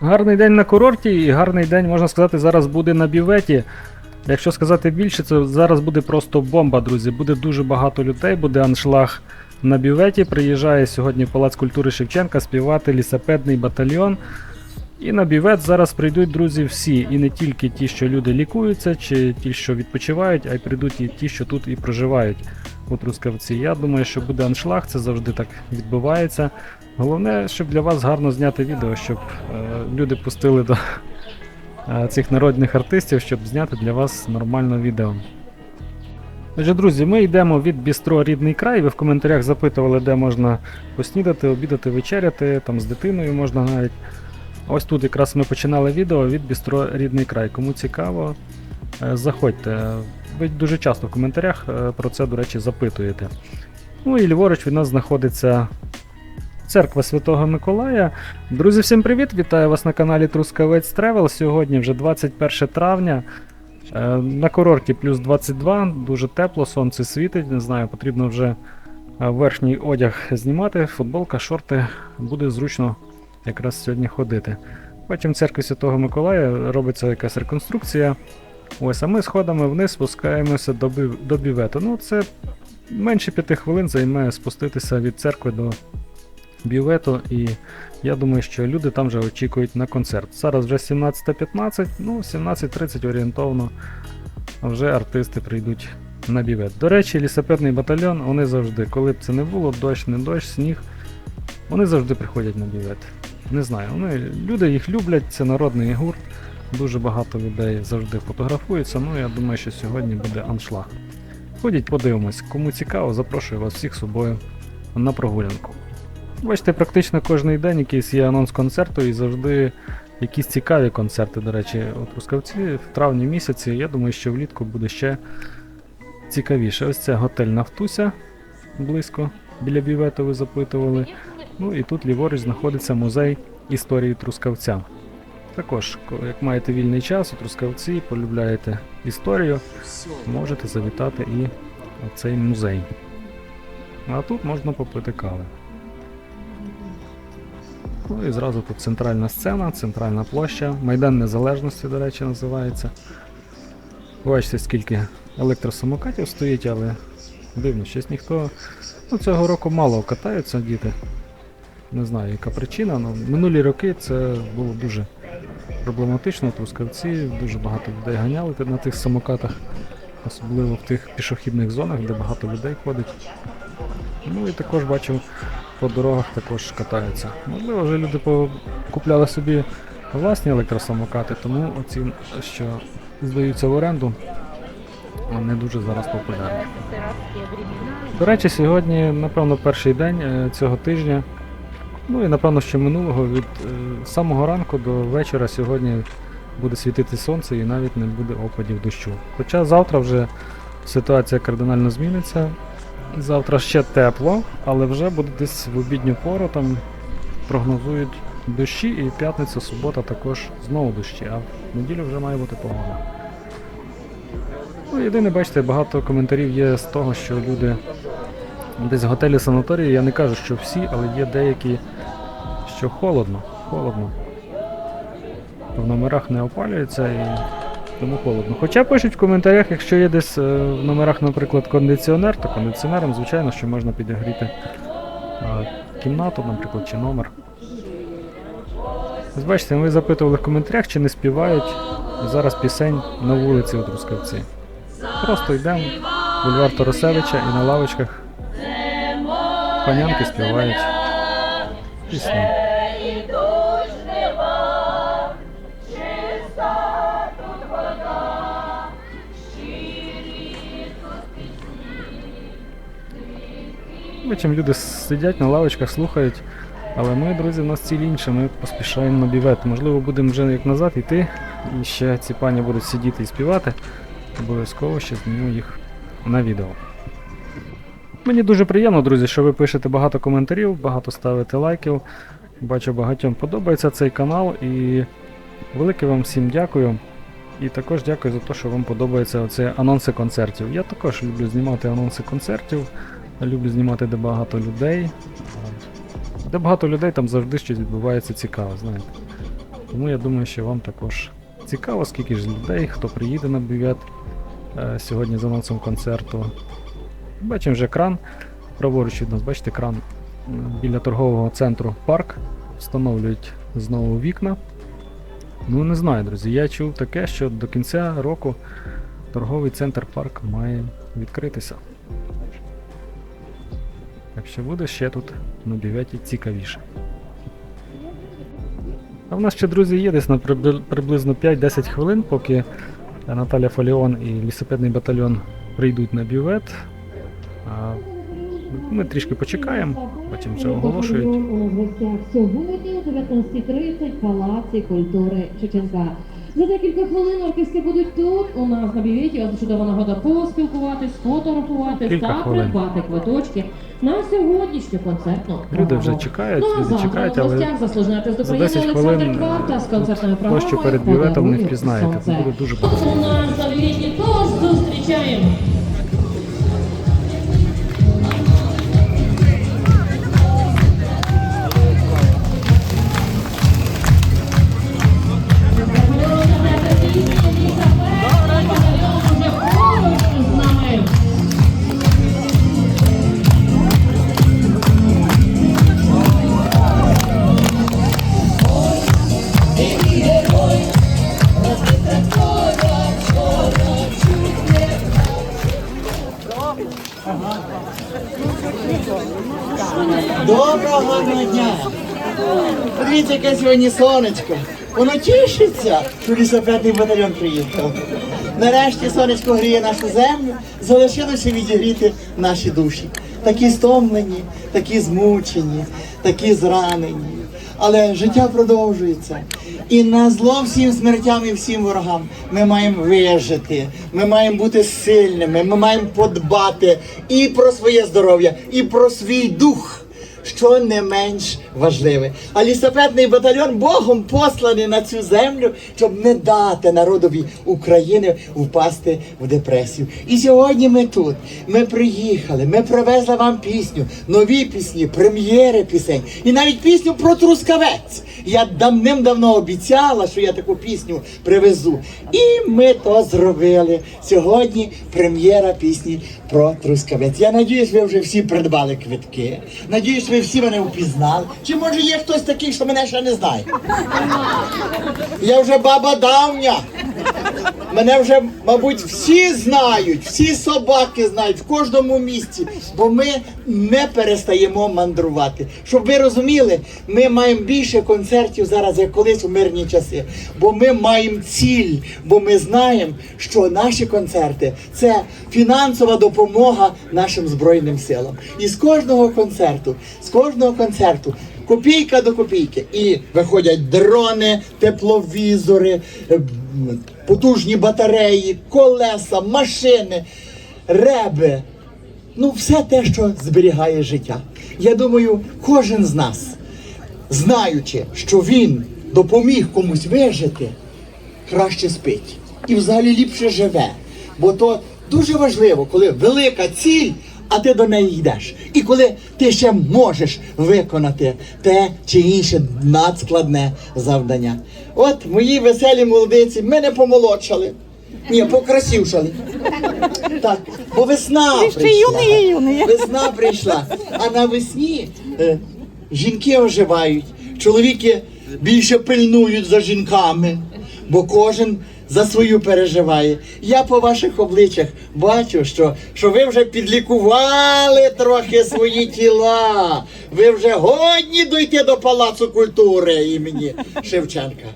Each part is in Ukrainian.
Гарний день на курорті і гарний день, можна сказати, зараз буде на бюветі. Якщо сказати більше, це зараз буде просто бомба, друзі. Буде дуже багато людей, буде аншлаг на бюветі. Приїжджає сьогодні Палац культури Шевченка співати лісапедний батальйон. І на бювет зараз прийдуть друзі всі, і не тільки ті, що люди лікуються, чи ті, що відпочивають, а й прийдуть і ті, що тут і проживають у Трускавці. Я думаю, що буде аншлаг, це завжди так відбувається. Головне, щоб для вас гарно зняти відео, щоб е, люди пустили до е, цих народних артистів, щоб зняти для вас нормальне відео. Отже, друзі, ми йдемо від Бістро Рідний край. Ви в коментарях запитували, де можна поснідати, обідати, вечеряти, там з дитиною можна навіть. Ось тут якраз ми починали відео від Бістро Рідний край. Кому цікаво, е, заходьте. Ви дуже часто в коментарях е, про це, до речі, запитуєте. Ну і ліворуч від нас знаходиться церква Святого Миколая. Друзі, всім привіт! Вітаю вас на каналі Трускавець Тревел. Сьогодні вже 21 травня. Е, На курорті плюс 22, дуже тепло, сонце світить. Не знаю, потрібно вже е, верхній одяг знімати, футболка, шорти. Буде зручно якраз сьогодні ходити. Потім в церкві Святого Миколая робиться якась реконструкція. Ось, а ми сходами вниз спускаємося до, до бювету. Ну, це менше п'яти хвилин займе спуститися від церкви до бювету, і я думаю, що люди там вже очікують на концерт. Зараз вже 17.15, ну, 17.30 орієнтовно вже артисти прийдуть на бювет. До речі, лісопедний батальйон, вони завжди, коли б це не було, дощ, не дощ, сніг, вони завжди приходять на бювет. Не знаю, вони, люди їх люблять, це народний гурт. Дуже багато людей завжди фотографуються. Ну я думаю, що сьогодні буде аншлаг. Ходіть, подивимось. Кому цікаво, запрошую вас всіх з собою на прогулянку. Бачите, практично кожен день якийсь є анонс концерту і завжди якісь цікаві концерти, до речі, у Трускавці в травні місяці. Я думаю, що влітку буде ще цікавіше. Ось це готель Нафтуся близько біля бювету ви запитували. Ну і тут ліворуч знаходиться музей історії Трускавця. Також, як маєте вільний час у Трускавці, полюбляєте історію, можете завітати і в цей музей. А тут можна попити кави. Ну і зразу тут центральна сцена, центральна площа, Майдан Незалежності, до речі, називається. Бачите, скільки електросамокатів стоїть, але дивно, щось ніхто. Ну, цього року мало катаються діти. Не знаю, яка причина, але минулі роки це було дуже проблематично. Трускавці, дуже багато людей ганяли на тих самокатах, особливо в тих пішохідних зонах, де багато людей ходить. Ну і також бачив, по дорогах також катаються. Можливо, вже люди купляли собі власні електросамокати, тому оці, що здаються в оренду, не дуже зараз популярні. До речі, сьогодні, напевно, перший день е, цього тижня. Ну і напевно, що минулого від е, самого ранку до вечора сьогодні буде світити сонце і навіть не буде опадів дощу. Хоча завтра вже ситуація кардинально зміниться. Завтра ще тепло, але вже буде десь в обідню пору там прогнозують дощі, і п'ятниця, субота також знову дощі, а в неділю вже має бути погода. Ну, єдине, бачите, багато коментарів є з того, що люди десь готелі санаторії, я не кажу, що всі, але є деякі, що холодно, холодно. В номерах не опалюється і тому холодно. Хоча пишуть в коментарях, якщо є десь е, в номерах, наприклад, кондиціонер, то кондиціонером, звичайно, що можна підігріти е, кімнату, наприклад, чи номер. Ось бачите, ви запитували в коментарях, чи не співають зараз пісень на вулиці у Трускавці. Просто йдемо бульвар Торосевича і на лавочках панянки співають пісні. Потім люди сидять на лавочках, слухають. Але ми, друзі, в нас ціль інша, ми поспішаємо на бівет. Можливо, будемо вже як назад йти, і ще ці пані будуть сидіти і співати. Обов'язково ще зніму їх на відео. Мені дуже приємно, друзі, що ви пишете багато коментарів, багато ставите лайків. Бачу, багатьом подобається цей канал і велике вам всім дякую. І також дякую за те, що вам подобаються оці анонси концертів. Я також люблю знімати анонси концертів, люблю знімати, де багато людей. Де багато людей, там завжди щось відбувається цікаве, знаєте. Тому я думаю, що вам також цікаво, скільки ж людей, хто приїде на бювет сьогодні з анонсом концерту. Бачимо вже кран. Праворуч від нас, бачите, кран біля торгового центру парк. Встановлюють знову вікна. Ну, не знаю, друзі. Я чув таке, що до кінця року торговий центр парк має відкритися. Так що буде ще тут на бюветі цікавіше. А в нас ще, друзі, є десь на приблизно 5-10 хвилин, поки Наталя Фоліон і лісопедний батальйон прийдуть на бювет. Ми трішки почекаємо, потім вже оголошують. Сьогодні о 19.30 Палаці культури Чеченка. За декілька хвилин оркестри будуть тут, у нас на бюветі. От чудова нагода поспілкуватись, сфотографувати Кілька та хвилин. придбати квиточки на сьогоднішню концертну Люди вже чекають, Ну а люди завтра чекають, але гостях заслужений артист за України 10 Олександр хвилин Кварта з концертною площу програмою перед бюветом не «Подарує впізнаєте. сонце». Буде дуже багато. У нас на бюветі тож зустрічаємо Подивіться, яке сьогодні сонечко. Воно тішиться, що лісопедний батальйон приїхав. Нарешті сонечко гріє нашу землю, залишилося відігріти наші душі. Такі стомлені, такі змучені, такі зранені. Але життя продовжується. І на зло всім смертям і всім ворогам ми маємо вижити, ми маємо бути сильними, ми маємо подбати і про своє здоров'я, і про свій дух що не менш важливе. А лісопедний батальйон Богом посланий на цю землю, щоб не дати народові України впасти в депресію. І сьогодні ми тут. Ми приїхали, ми привезли вам пісню, нові пісні, прем'єри пісень і навіть пісню про трускавець. Я давним-давно обіцяла, що я таку пісню привезу. І ми то зробили. Сьогодні прем'єра пісні про трускавець. Я надіюсь, ви вже всі придбали квитки. Надіюсь, ви всі мене впізнали. Чи може є хтось такий, що мене ще не знає? Я вже баба давня. Мене вже, мабуть, всі знають, всі собаки знають в кожному місці, бо ми не перестаємо мандрувати. Щоб ви розуміли, ми маємо більше концертів зараз, як колись у мирні часи. Бо ми маємо ціль, бо ми знаємо, що наші концерти це фінансова допомога нашим збройним силам. І з кожного концерту, з кожного концерту копійка до копійки. І виходять дрони, тепловізори, е, потужні батареї, колеса, машини, реби. Ну, все те, що зберігає життя. Я думаю, кожен з нас, знаючи, що він допоміг комусь вижити, краще спить і взагалі ліпше живе. Бо то дуже важливо, коли велика ціль, а ти до неї йдеш. І коли ти ще можеш виконати те чи інше надскладне завдання. От мої веселі молодиці мене помолодшали. Ні, покрасившали. Так, бо весна прийшла. Весна прийшла. А навесні е, жінки оживають, чоловіки більше пильнують за жінками, бо кожен за свою переживає. Я по ваших обличчях бачу, що, що ви вже підлікували трохи свої тіла. Ви вже годні дойти до Палацу культури імені Шевченка.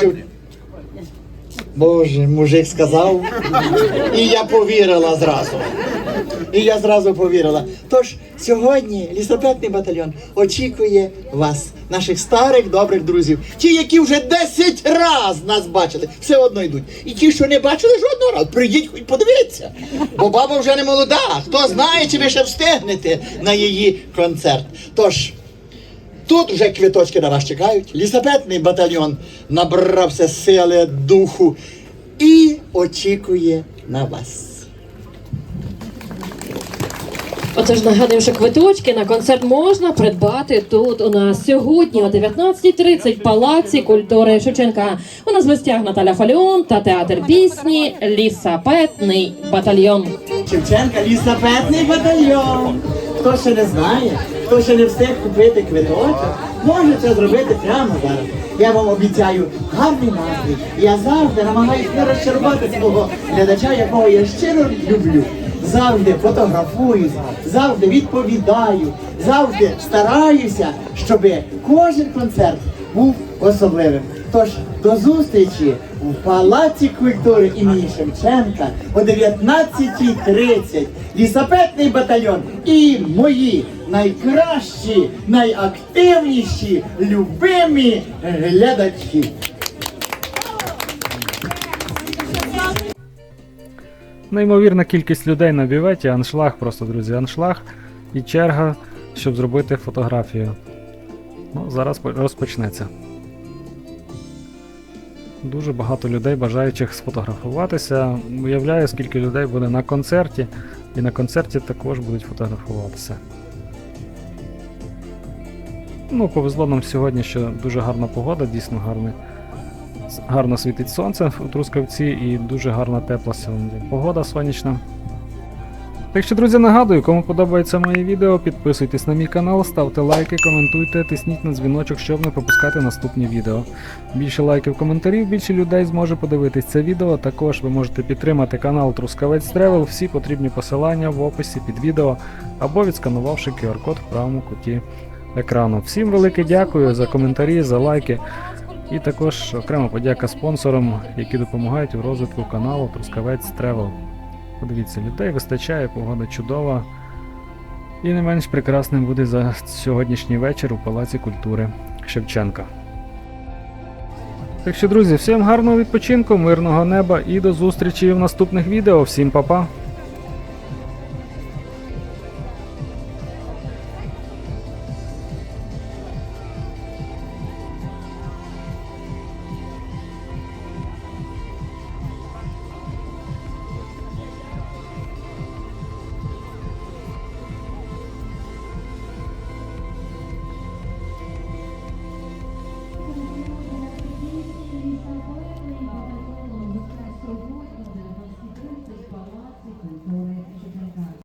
Шев... Боже, мужик сказав, і я повірила зразу. І я зразу повірила. Тож сьогодні лісопедний батальйон очікує вас, наших старих добрих друзів. Ті, які вже 10 раз нас бачили, все одно йдуть. І ті, що не бачили жодного разу, прийдіть хоч подивіться. Бо баба вже не молода. Хто знає, чи ви ще встигнете на її концерт. Тож. Тут вже квіточки на вас чекають. Лісопедний батальйон набрався сили, духу і очікує на вас. Отож, нагадуємо, що квиточки на концерт можна придбати тут у нас сьогодні о 19.30 в Палаці культури Шевченка. У нас в гостях Наталя Фаліон та театр пісні Лісапетний батальйон. Шевченка лісапетний батальйон. Хто ще не знає, хто ще не встиг купити квиточок, може це зробити прямо зараз. Я вам обіцяю гарний настрій. Я завжди намагаюся не розчарувати свого глядача, якого я щиро люблю. Завжди фотографуюсь, завжди відповідаю, завжди стараюся, щоб кожен концерт був особливим. Тож до зустрічі в Палаці культури імені Шевченка о 19.30. Лісапетний батальйон і мої найкращі, найактивніші, любимі глядачі. Неймовірна кількість людей на бюветі, аншлаг просто, друзі, аншлаг і черга, щоб зробити фотографію. Ну, зараз розпочнеться. Дуже багато людей, бажаючих сфотографуватися. Уявляю, скільки людей буде на концерті, і на концерті також будуть фотографуватися. Ну, повезло нам сьогодні, що дуже гарна погода, дійсно гарне, гарно світить сонце у Трускавці і дуже гарна тепла сьогодні. Погода сонячна. Так що, друзі, нагадую, кому подобається моє відео, підписуйтесь на мій канал, ставте лайки, коментуйте, тисніть на дзвіночок, щоб не пропускати наступні відео. Більше лайків, коментарів, більше людей зможе подивитись це відео. Також ви можете підтримати канал Трускавець Тревел. Всі потрібні посилання в описі під відео або відсканувавши QR-код в правому куті екрану. Всім велике дякую за коментарі, за лайки. І також окрема подяка спонсорам, які допомагають у розвитку каналу Трускавець Тревел. Подивіться, людей вистачає, погода чудова. І не менш прекрасним буде за сьогоднішній вечір у Палаці культури Шевченка. Так що, друзі, всім гарного відпочинку, мирного неба і до зустрічі в наступних відео. Всім па-па!